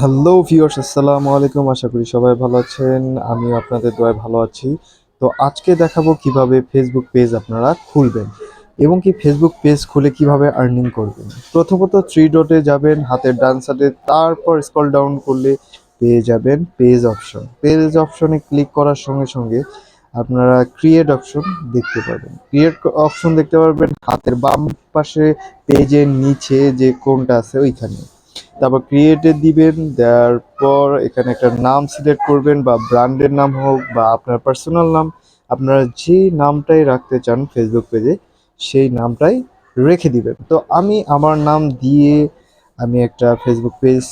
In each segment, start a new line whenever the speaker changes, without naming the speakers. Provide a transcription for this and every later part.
Hello viewers আসসালামু আলাইকুম আশা করি সবাই ভালো আছেন আমি আপনাদের দোয়ায় ভালো আছি। তো আজকে দেখাবো কীভাবে ফেসবুক পেজ আপনারা খুলবেন এবং কি ফেসবুক পেজ খুলে কীভাবে আর্নিং করবেন। প্রথমত থ্রি ডটে যাবেন, হাতের ডান সাইডে তারপর স্ক্রল ডাউন করলে পেয়ে যাবেন পেজ অপশন পেজ অপশনে ক্লিক করার সঙ্গে সঙ্গে আপনারা ক্রিয়েট অপশন দেখতে পাবেন। ক্রিয়েট অপশন দেখতে পারবেন, হাতের বাম পাশে পেজের নিচে যে কোনটা আছে, ওইখানে। তারপর ক্রিয়েটে দিবেন, দেওয়ার পর এখানে একটা নাম সিলেক্ট করবেন বা ব্র্যান্ডের নাম হোক বা আপনার পার্সোনাল নাম, আপনারা যে নামটাই রাখতে চান ফেসবুক পেজে সেই নামটাই রেখে দিবেন। তো আমি আমার নাম দিয়ে আমি একটা ফেসবুক পেজ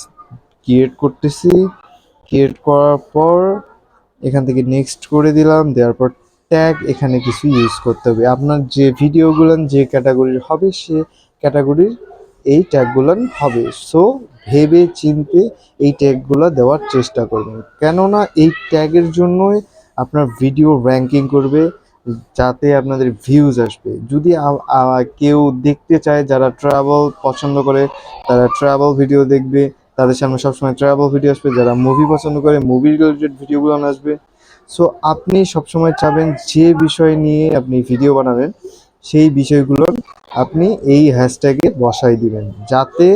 ক্রিয়েট করতেছি। ক্রিয়েট করার পর এখান থেকে নেক্সট করে দিলাম, দেওয়ার পর ট্যাগ এখানে কিছু ইউজ করতে হবে। আপনার যে ভিডিওগুলো যে ক্যাটাগরির হবে, সে ক্যাটাগরির এই ট্যাগগুলো হবে। সো ভেবে চিনতে এই ট্যাগগুলো দেওয়ার চেষ্টা করবেন। কেননা এই ট্যাগের জন্যই আপনার ভিডিও র্যাঙ্কিং করবে, যাতে আপনাদের ভিউজ আসবে। যদি কেউ দেখতে চায় যারা ট্রাভেল পছন্দ করে, তারা ট্রাভেল ভিডিও দেখবে, তাদের সামনে সবসময় ট্রাভেল ভিডিও আসবে। যারা মুভি পছন্দ করে মুভি রিলেটেড ভিডিওগুলো আসবে। সো আপনি সবসময় চাবেন যে বিষয় নিয়ে আপনি ভিডিও বানাবেন, সেই বিষয়গুলো আপনি এই হ্যাশট্যাগে বসাই দিবেন। যাতে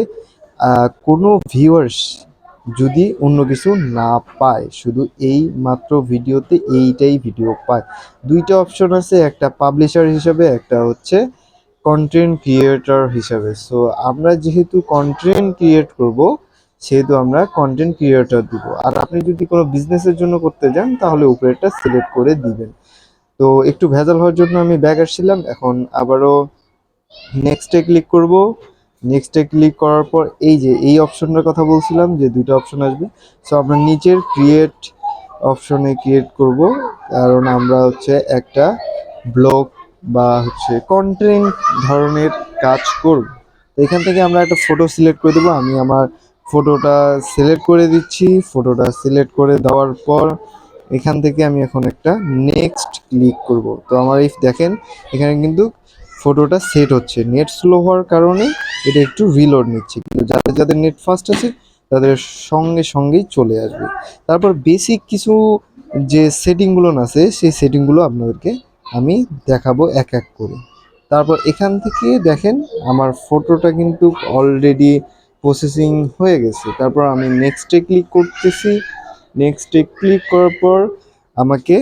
কোনো ভিউয়ার্স যদি অন্য কিছু না পায়, শুধু এই মাত্র ভিডিওতে এইটাই ভিডিও পায়। দুইটা অপশন আছে, একটা পাবলিশার হিসাবে, একটা হচ্ছে কন্টেন্ট ক্রিয়েটর হিসাবে। সো আমরা যেহেতু কন্টেন্ট ক্রিয়েট করব, সেহেতু আমরা কন্টেন্ট ক্রিয়েটর দিব। আর আপনি যদি কোনো বিজনেসের জন্য করতে যান, তাহলে উপরেরটা সিলেক্ট করে দিবেন। তো, একটু ভেজাল হওয়ার জন্য আমি ব্যাগ আসছিলাম। এখন আবারও নেক্সটে ক্লিক করব। নেক্সটে ক্লিক করার পর এই যে, এই অপশনটার কথা বলছিলাম যে দুটো অপশন আসবে। সো আমরা নিচের ক্রিয়েট অপশনে ক্রিয়েট করব। কারণ আমরা হচ্ছে একটা ব্লগ বা হচ্ছে কন্টেন্ট ধরনের কাজ করব। তো এখান থেকে আমরা একটা ফটো সিলেক্ট করে দেবো। আমি আমার ফটোটা সিলেক্ট করে দিচ্ছি। ফটোটা সিলেক্ট করে দেওয়ার পর এখান থেকে আমি এখন একটা নেক্সট ক্লিক করব। তো আমার এই দেখেন, এখানে কিন্তু ফটোটা সেট হচ্ছে। নেট স্লো হওয়ার কারণে এটা একটু রিলোড নিচ্ছে। কিন্তু যাদের যাদের নেট ফাস্ট আছে, তাদের সঙ্গে সঙ্গেই চলে আসবে। তারপর বেসিক কিছু যে সেটিংগুলো আছে, সেই সেটিংগুলো আপনাদেরকে আমি দেখাবো এক এক করে। তারপর এখান থেকে দেখেন, আমার ফটোটা কিন্তু অলরেডি প্রসেসিং হয়ে গেছে। তারপর আমি নেক্সটে ক্লিক করতেছি। নেক্সটে ক্লিক করার পর আমাকে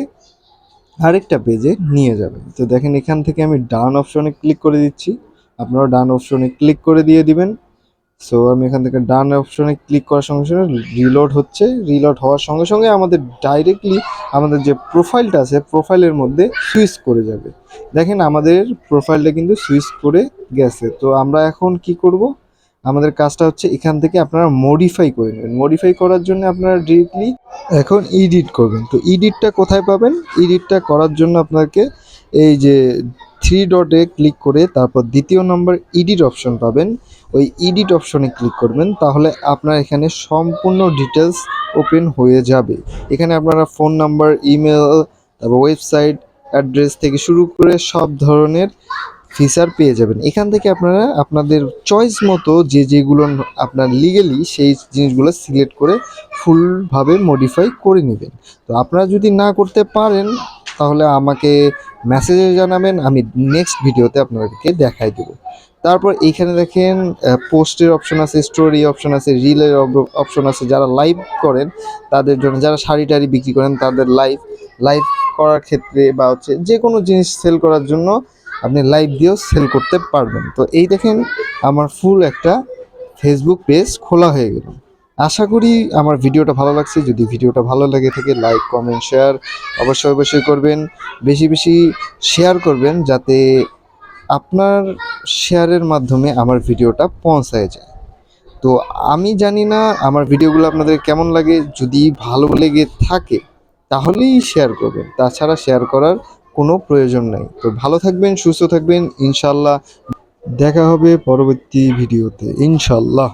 আরেকটা পেজে নিয়ে যাবে। তো দেখেন এখান থেকে আমি ডান অপশনে ক্লিক করে দিচ্ছি। আপনারা ডান অপশনে ক্লিক করে দিয়ে দিবেন। সো আমি এখান থেকে ডান অপশনে ক্লিক করার সঙ্গে সঙ্গে রিলোড হচ্ছে। রিলোড হওয়ার সঙ্গে সঙ্গে আমাদের ডাইরেক্টলি আমাদের যে প্রোফাইলটা আছে প্রোফাইলের মধ্যে সুইচ করে যাবে। দেখেন আমাদের প্রোফাইলটা কিন্তু সুইচ করে গেছে। তো আমরা এখন কি করব? আমাদের কাজটা হচ্ছে এখান থেকে আপনারা মডিফাই করে নেবেন। মডিফাই করার জন্য আপনারা ডিরেক্টলি এখন এডিট করবেন। তো এডিটটা কোথায় পাবেন? এডিটটা করার জন্য আপনাকে এই যে থ্রি ডটে ক্লিক করে তারপর দ্বিতীয় নম্বর এডিট অপশন পাবেন। ওই এডিট অপশনে ক্লিক করবেন, তাহলে আপনার এখানে সম্পূর্ণ ডিটেলস ওপেন হয়ে যাবে। এখানে আপনারা ফোন নাম্বার ইমেল তারপর ওয়েবসাইট অ্যাড্রেস থেকে শুরু করে সব ধরনের ফিচার পেয়ে যাবেন। এখান থেকে আপনারা আপনাদের চয়েস মতো যে যেগুলো আপনার লিগেলি সেই জিনিসগুলো সিলেক্ট করে ফুলভাবে মডিফাই করে নেবেন। তো আপনারা যদি না করতে পারেন তাহলে আমাকে মেসেজে জানাবেন, আমি নেক্সট ভিডিওতে আপনাদেরকে দেখাই দেবো। তারপর এইখানে দেখেন পোস্টের অপশন আছে স্টোরি অপশন আছে রিলের অপশন আছে। যারা লাইভ করেন, তাদের জন্য, যারা শাড়ি টাড়ি বিক্রি করেন, তাদের লাইভ লাইভ করার ক্ষেত্রে বা হচ্ছে যে কোনো জিনিস সেল করার জন্য আপনি লাইভ দিয়েও সেল করতে পারবেন। তো এই দেখেন, আমার ফুল একটা ফেসবুক পেজ খোলা হয়ে গেল। আশা করি আমার ভিডিওটা ভালো লাগছে। যদি ভিডিওটা ভালো লাগে থাকে লাইক কমেন্ট শেয়ার অবশ্যই অবশ্যই করবেন। বেশি বেশি শেয়ার করবেন যাতে আপনার শেয়ারের মাধ্যমে আমার ভিডিওটা পৌঁছায় যায়। তো আমি জানি না আমার ভিডিওগুলো আপনাদের কেমন লাগে। যদি ভালো লেগে থাকে, তাহলেই শেয়ার করবেন। তাছাড়া শেয়ার করার কোনো প্রয়োজন নাই। তো ভালো থাকবেন, সুস্থ থাকবেন। ইনশাল্লাহ দেখা হবে পরবর্তী ভিডিওতে। ইনশাল্লাহ।